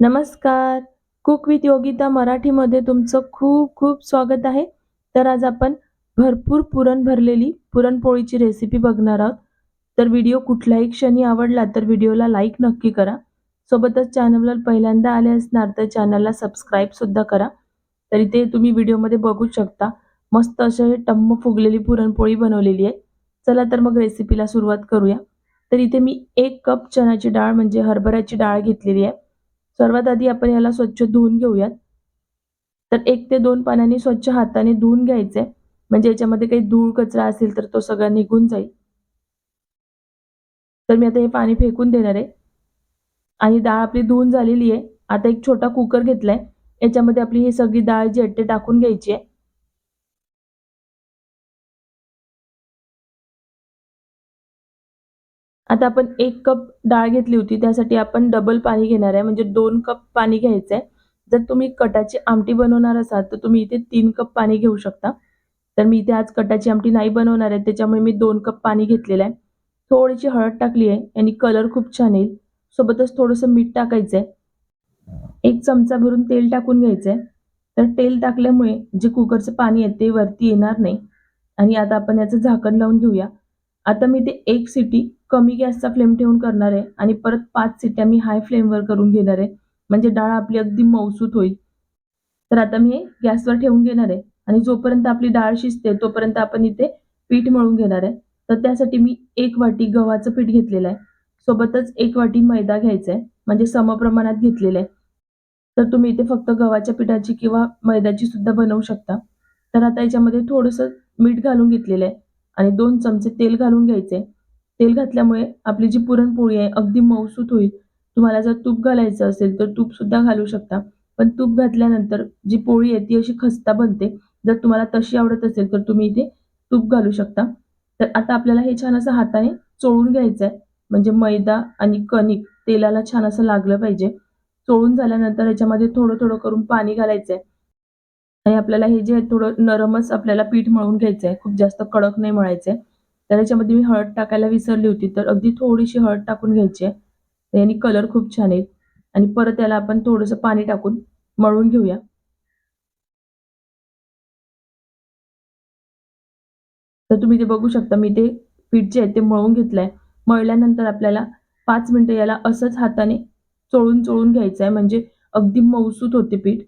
नमस्कार. Cook with Yogita मराठीमध्ये तुमचं खूप खूप स्वागत आहे. तर आज आपण भरपूर पुरण भरलेली पुरणपोळीची रेसिपी बघणार आहोत. तर व्हिडिओ कुठल्याही क्षणी आवडला तर व्हिडिओला लाईक नक्की करा. सोबतच चॅनलवर पहिल्यांदा आले असणार तर चॅनलला सबस्क्राईबसुद्धा करा. तर इथे तुम्ही व्हिडिओमध्ये बघू शकता. मस्त असे हे टम्म फुगलेली पुरणपोळी बनवलेली आहे. चला तर मग रेसिपीला सुरुवात करूया. तर इथे मी एक कप चण्याची डाळ म्हणजे हरभऱ्याची डाळ घेतलेली आहे. सर्वात आधी आपण याला स्वच्छ धुवून घेऊयात. तर एक ते दोन पाण्याने स्वच्छ हाताने धुवून घ्यायचे. म्हणजे याच्यामध्ये काही धूळ कचरा असेल तर तो सगळा निघून जाईल. तर मी आता हे पाणी फेकून देणार आहे. आणि डाळ आपली धुवून झालेली आहे. आता एक छोटा कुकर घेतलाय. याच्यामध्ये आपली ही सगळी डाळ जी आहे ते टाकून घ्यायची आहे. आता आपण एक कप डाळ घेतली होती त्यासाठी आपण डबल पाणी घेणार आहे. म्हणजे दोन कप पाणी घ्यायचं आहे. जर तुम्ही कटाची आमटी बनवणार असाल तर तुम्ही इथे तीन कप पाणी घेऊ शकता. तर मी इथे आज कटाची आमटी नाही बनवणार आहे त्याच्यामुळे मी दोन कप पाणी घेतलेलं आहे. थोडीशी हळद टाकली आहे आणि कलर खूप छान येईल. सोबतच थोडंसं मीठ टाकायचं आहे एक चमचा भरून तेल टाकून घ्यायचं आहे तर तेल टाकल्यामुळे जे कुकरचं पाणी आहे ते वरती येणार नाही. आणि आता आपण याचं झाकण लावून घेऊया. आता मी ते एक सिटी कमी गॅसचा फ्लेम ठेवून करणार आहे आणि परत पाच सिट्या मी हाय फ्लेमवर करून घेणार आहे. म्हणजे डाळ आपली अगदी मौसूत होईल. तर आता मी गॅसवर ठेवून घेणार आहे आणि जोपर्यंत आपली डाळ शिजते तोपर्यंत आपण इथे पीठ मळून घेणार आहे. तर त्यासाठी मी एक वाटी गव्हाचं पीठ घेतलेलं आहे. सोबतच एक वाटी मैदा घ्यायचा आहे. म्हणजे समप्रमाणात घेतलेलं आहे. तर तुम्ही इथे फक्त गव्हाच्या पिठाची किंवा मैद्याची सुद्धा बनवू शकता. तर आता याच्यामध्ये थोडंसं मीठ घालून घेतलेलं आहे. आणि दोन चमचे तेल घालून घ्यायचे. तेल घातल्यामुळे आपली जी पुरणपोळी आहे अगदी मऊसूत होईल. तुम्हाला जर तूप घालायचं असेल तर तूप सुद्धा घालू शकता. पण तूप घातल्यानंतर जी पोळी आहे ती अशी खस्ता बनते. जर तुम्हाला तशी आवडत असेल तर तुम्ही इथे तूप घालू शकता. तर आता आपल्याला हे छान असं हाताने चोळून घ्यायचं आहे. म्हणजे मैदा आणि कणिक तेलाला छान असं लागलं पाहिजे. चोळून झाल्यानंतर याच्यामध्ये थोडं थोडं करून पाणी घालायचं आहे. आणि आपल्याला हे जे थोडं नरमच आपल्याला पीठ मळून घ्यायचं आहे खूप जास्त कडक नाही मळायचं आहे तर याच्यामध्ये मी हळद टाकायला विसरली होती तर अगदी थोडीशी हळद टाकून घ्यायची आहे. याने कलर खूप छान येईल. आणि परत याला आपण थोडंसं पाणी टाकून मळून घेऊया. तर तुम्ही ते बघू शकता मी ते पीठ जे आहे ते मळून घेतलंय. मळल्यानंतर आपल्याला पाच मिनिटं याला असंच हाताने चोळून चोळून घ्यायचं आहे म्हणजे अगदी मऊसूत होते पीठ.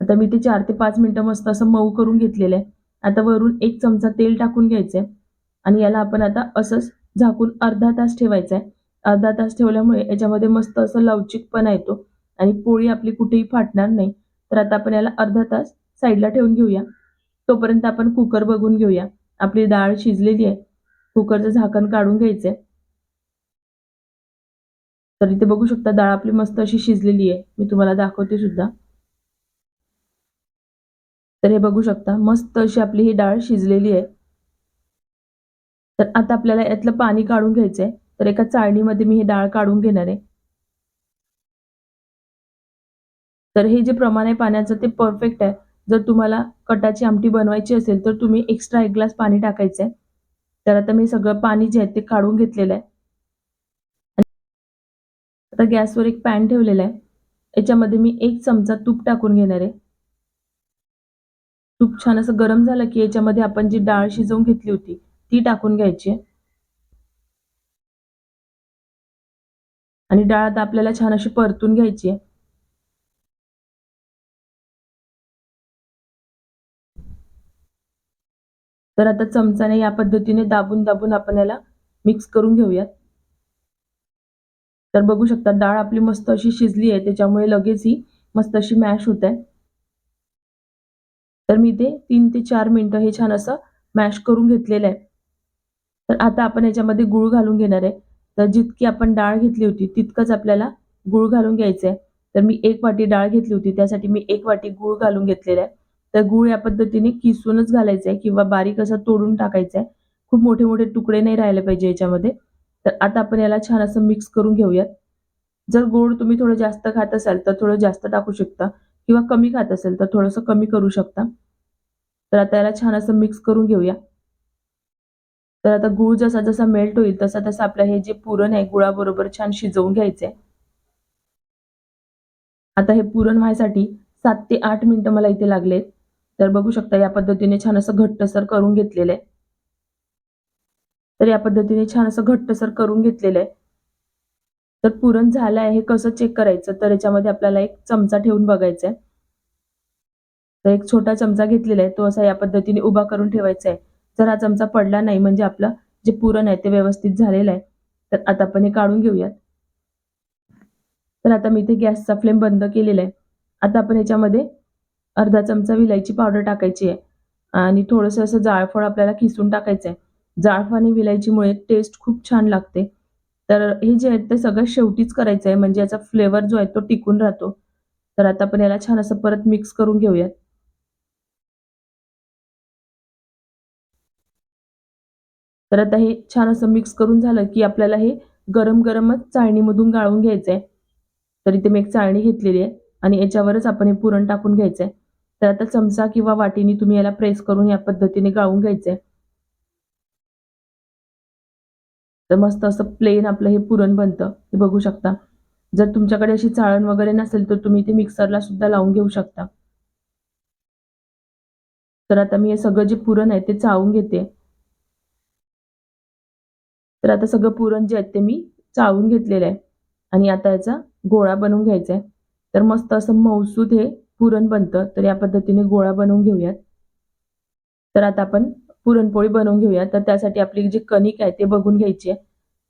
आता मी ते चार ते पाच मिनिटं मस्त असं मऊ करून घेतलेलं आहे. आता वरून एक चमचा तेल टाकून घ्यायचं आहे आणि याला आपण आता असंच झाकून अर्धा तास ठेवायचा आहे अर्धा तास ठेवल्यामुळे याच्यामध्ये मस्त असं लवचिकपणा येतो. आणि पोळी आपली कुठेही फाटणार नाही. तर आता आपण याला अर्धा तास साईडला ठेवून घेऊया. तोपर्यंत आपण कुकर बघून घेऊया. आपली डाळ शिजलेली आहे. कुकरचं झाकण काढून घ्यायचंय. तर इथे बघू शकता डाळ आपली मस्त अशी शिजलेली आहे. मी तुम्हाला दाखवते सुद्धा. तर हे बघू शकता मस्त अशी आपली ही डाळ शिजलेली आहे. तर आता आपल्याला यातलं पाणी काढून घ्यायचं आहे तर एका चाळणीमध्ये मी ही डाळ काढून घेणार आहे. तर हे जे प्रमाण आहे पाण्याचं ते परफेक्ट आहे. जर तुम्हाला कटाची आमटी बनवायची असेल तर तुम्ही एक्स्ट्रा एक ग्लास पाणी टाकायचं आहे तर आता मी सगळं पाणी जे आहे ते काढून घेतलेलं आहे. आता गॅसवर एक पॅन ठेवलेला आहे. याच्यामध्ये मी एक चमचा तूप टाकून घेणार आहे. तूप छान असं गरम झालं की याच्यामध्ये आपण जी डाळ शिजवून घेतली होती ती टाकून घ्यायची. आणि डाळ आता आपल्याला छान अशी परतून घ्यायची आहे. तर आता चमचाने या पद्धतीने दाबून दाबून आपण याला मिक्स करून घेऊयात. तर बघू शकता डाळ आपली मस्त अशी शिजली आहे त्याच्यामुळे लगेच ही मस्त अशी मॅश होत आहे. तर मी ते तीन ते चार मिनटं हे छान असं मॅश करून घेतलेलं आहे. तर आता आपण याच्यामध्ये गुळ घालून घेणार आहे. तर जितकी आपण डाळ घेतली होती तितकंच आपल्याला गुळ घालून घ्यायचं आहे. तर मी एक वाटी डाळ घेतली होती त्यासाठी मी एक वाटी गुळ घालून घेतलेला आहे. तर गुळ या पद्धतीने किसूनच घालायचं आहे किंवा बारीक असं तोडून टाकायचं आहे. खूप मोठे मोठे तुकडे नाही राहिले पाहिजे याच्यामध्ये. तर आता आपण याला छान असं मिक्स करून घेऊयात. जर गोड तुम्ही थोडं जास्त खात असाल तर थोडं जास्त टाकू शकता. किंवा कमी खात असेल तर थोडंसं कमी करू शकता. तर आता याला छान असं मिक्स करून घेऊया. तर आता गूळ जसा जसा मेल्ट होईल तसा तसा आपलं हे जे पुरण आहे गुळाबरोबर छान शिजवून घ्यायचंय. आता हे पुरण व्हायसाठी सात ते आठ मिनिटं मला इथे लागलेत. तर बघू शकता या पद्धतीने छान असं घट्टसर करून घेतलेलं आहे. तर या पद्धतीने छान असं घट्टसर करून घेतलेलं आहे. तर पुरण झालं आहे हे कसं चेक करायचं? तर याच्यामध्ये आपल्याला एक चमचा ठेवून बघायचा आहे तर एक छोटा चमचा घेतलेला आहे तो असा या पद्धतीने उभा करून ठेवायचा आहे. जर हा चमचा पडला नाही म्हणजे आपलं जे पुरण आहे ते व्यवस्थित झालेलं आहे. तर आता आपण हे काढून घेऊयात. तर आता मी इथे गॅसचा फ्लेम बंद केलेला आहे. आता आपण याच्यामध्ये अर्धा चमचा विलायची पावडर टाकायची आहे. आणि थोडंसं असं जाळफळ आपल्याला खिसून टाकायचं आहे जाळफळ आणि विलायचीमुळे टेस्ट खूप छान लागते. तर हे जे आहे ते सगळं शेवटीच करायचं आहे. म्हणजे याचा फ्लेवर जो आहे तो टिकून राहतो. तर आता आपण याला छान असं परत मिक्स करून घेऊयात. तर आता हे छान असं मिक्स करून झालं की आपल्याला हे गरम गरमच चाळणीमधून गाळून घ्यायचं आहे तर इथे मी एक चाळणी घेतलेली आहे आणि याच्यावरच आपण हे पुरण टाकून घ्यायचं आहे तर आता चमचा किंवा वाटीने तुम्ही याला प्रेस करून या पद्धतीने गाळून घ्यायचं आहे तर मस्त असं प्लेन आपलं हे पुरण बनतं. हे बघू शकता. जर तुमच्याकडे अशी चाळण वगैरे नसेल तर तुम्ही ते मिक्सरला सुद्धा लावून घेऊ शकता. तर आता मी हे सगळं जे पुरण आहे ते चाळून घेते. तर आता सगळं पुरण जे आहे ते मी चाळून घेतलेलं आहे. आणि आता याचा गोळा बनवून घ्यायचा आहे तर मस्त असं मौसूद हे पुरण बनतं. तर या पद्धतीने गोळा बनवून घेऊयात. तर आता आपण पुरणपोळी बनवून घेऊया. तर त्यासाठी आपली जी कणिक आहे ते बघून घ्यायची आहे.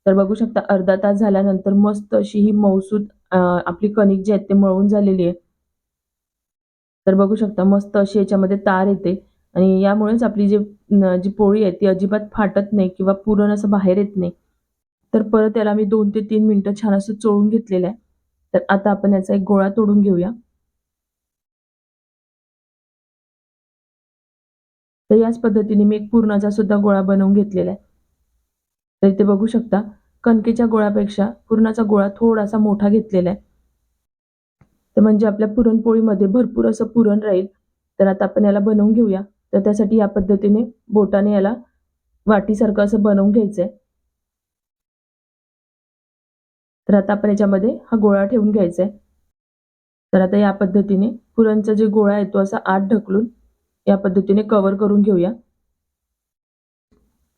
तर बघू शकता अर्धा तास झाल्यानंतर मस्त अशी ही मौसूद आपली कणिक जी आहे ते मळून झालेली आहे. तर बघू शकता मस्त अशी याच्यामध्ये तार येते. आणि यामुळेच आपली जी जी पोळी आहे ती अजिबात फाटत नाही किंवा पुरण असं बाहेर येत नाही. तर परत याला मी दोन ते तीन मिनटं छान असं चोळून घेतलेलं आहे. तर आता आपण याचा एक गोळा तोडून घेऊया. तर याच पद्धतीने मी एक पूर्णाचा सुद्धा गोळा बनवून घेतलेला आहे. तर इथे बघू शकता कणकेच्या गोळ्यापेक्षा पुरणाचा गोळा थोडासा मोठा घेतलेला आहे. तर म्हणजे आपल्या पुरणपोळीमध्ये भरपूर असं पुरण राहील. तर आता आपण याला बनवून घेऊया. तर त्यासाठी या पद्धतीने बोटाने याला वाटीसारखं असं बनवून घ्यायचं आहे तर आता आपण याच्यामध्ये हा गोळा ठेवून घ्यायचा आहे तर आता या पद्धतीने पुरणचा जे गोळा आहे तो असा आत ढकलून या पद्धतीने कव्हर करून घेऊया.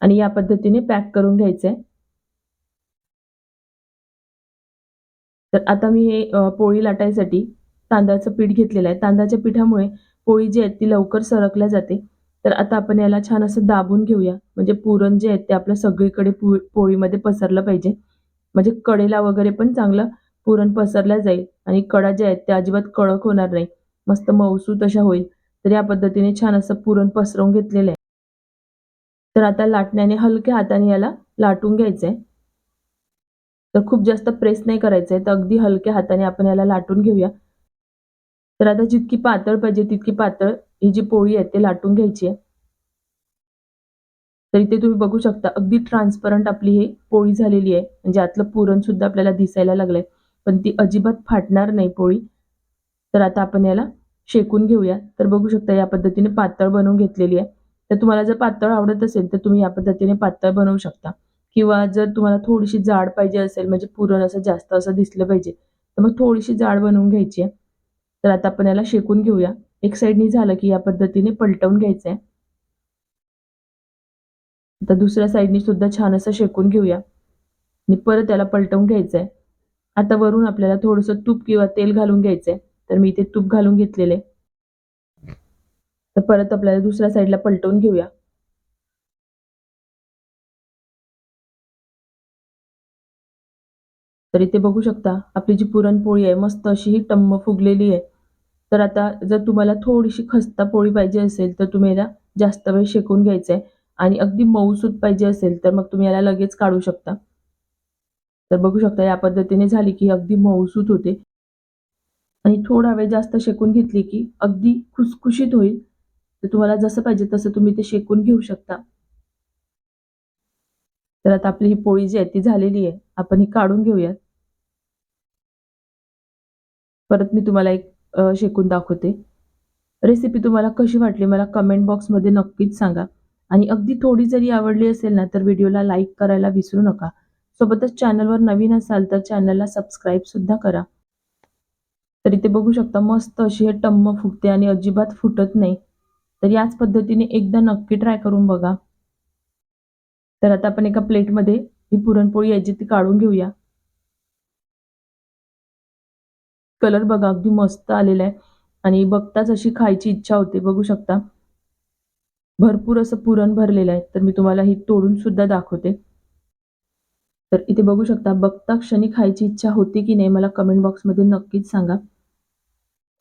आणि या पद्धतीने पॅक करून घ्यायचं आहे तर आता मी हे पोळी लाटायसाठी तांदळाचं पीठ घेतलेलं आहे. तांदळाच्या पिठामुळे पोळी जी आहे ती लवकर सरकल्या जाते. तर आता आपण याला छान असं दाबून घेऊया. म्हणजे पुरण जे आहे ते आपल्या सगळीकडे पोळीमध्ये पसरलं पाहिजे. म्हणजे कडेला वगैरे पण चांगलं पुरण पसरल्या जाईल. आणि कडा ज्या आहेत त्या अजिबात कडक होणार नाही. मस्त मऊसूत अशा होईल. तर या पद्धतीने छान असं पुरण पसरवून घेतलेलं आहे. तर आता लाटण्याने हलक्या हाताने याला लाटून घ्यायचंय. तर खूप जास्त प्रेस नाही करायचंय तर अगदी हलक्या हाताने आपण याला लाटून घेऊया. तर आता जितकी पातळ पाहिजे तितकी पातळ ही जी पोळी आहे ते लाटून घ्यायची आहे. तर इथे तुम्ही बघू शकता अगदी ट्रान्सपरंट आपली ही पोळी झालेली आहे. म्हणजे आतलं पुरण सुद्धा आपल्याला दिसायला लागलंय. पण ती अजिबात फाटणार नाही पोळी. तर आता आपण याला शेकून घेऊया. तर बघू शकता या पद्धतीने पातळ बनवून घेतलेली आहे. तर तुम्हाला जर पातळ आवडत असेल तर तुम्ही या पद्धतीने पातळ बनवू शकता. किंवा जर तुम्हाला थोडीशी जाड पाहिजे असेल म्हणजे पुरण असं जास्त असं दिसलं पाहिजे तर मग थोडीशी जाड बनवून घ्यायची आहे. तर आता आपण याला शेकून घेऊया. एक साईडनी झालं की या पद्धतीने पलटवून घ्यायचं आहे. आता दुसऱ्या साईडनी सुद्धा छान असं शेकून घेऊया. आणि परत त्याला पलटवून घ्यायचं आहे. आता वरून आपल्याला थोडंसं तूप किंवा तेल घालून घ्यायचं आहे. तर मी इथे तूप घालून घेतलेले. तर परत आपल्याला दुसऱ्या साईडला पलटवून घेऊया. तर इथे बघू शकता आपली जी पुरणपोळी आहे मस्त अशी ही टम्म फुगलेली आहे. तर आता जर तुम्हाला थोडीशी खस्ता पोळी पाहिजे असेल तर तुम्ही याला जास्त वेळ शेकून घ्यायचं आहे. आणि अगदी मऊसूत पाहिजे असेल तर मग तुम्ही याला लगेच काढू शकता. तर बघू शकता या पद्धतीने झाली की अगदी मऊसूत होते. आणि थोडा वेळ जास्त शेकून घेतली की अगदी खुसखुशीत होईल. तर तुम्हाला जसं पाहिजे तसं तुम्ही ते शेकून घेऊ शकता. तर आता आपली ही पोळी जी आहे ती झालेली आहे. आपण ही काढून घेऊयात. परत मी तुम्हाला एक शेकून दाखवते. रेसिपी तुम्हाला कशी वाटली मला कमेंट बॉक्समध्ये नक्कीच सांगा. आणि अगदी थोडी जरी आवडली असेल ना तर व्हिडिओला लाईक करायला विसरू नका. सोबतच चॅनलवर नवीन असाल तर चॅनलला सबस्क्राईब सुद्धा करा. तर इथे बघू शकता मस्त अशी हे टम्म फुगते आणि अजिबात फुटत नाही. तर याच पद्धतीने एकदा नक्की ट्राय करून बघा. तर आता आपण एका प्लेटमध्ये ही पुरणपोळी याची ती काढून घेऊया. कलर बघा अगदी मस्त आलेला आहे. आणि बघताच अशी खायची इच्छा होते बघू शकता. भरपूर असं पुरण भरलेलं आहे तर मी तुम्हाला ही तोडून सुद्धा दाखवते. तर इथे बघू शकता बघता क्षणी खायची इच्छा होती की नाही मला कमेंट बॉक्समध्ये नक्कीच सांगा.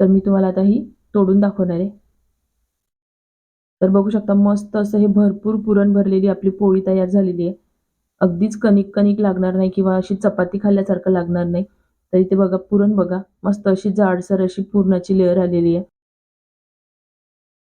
तर मी तुम्हाला आता ही तोडून दाखवणार आहे. तर बघू शकता मस्त असं हे भरपूर पुरण भरलेली आपली पोळी तयार झालेली आहे. अगदीच कणिक कणिक लागणार नाही किंवा अशी चपाती खाल्ल्यासारखं लागणार नाही. तर इथे बघा पुरण बघा. मस्त अशी जाडसर अशी पुरणाची लेअर आलेली आहे.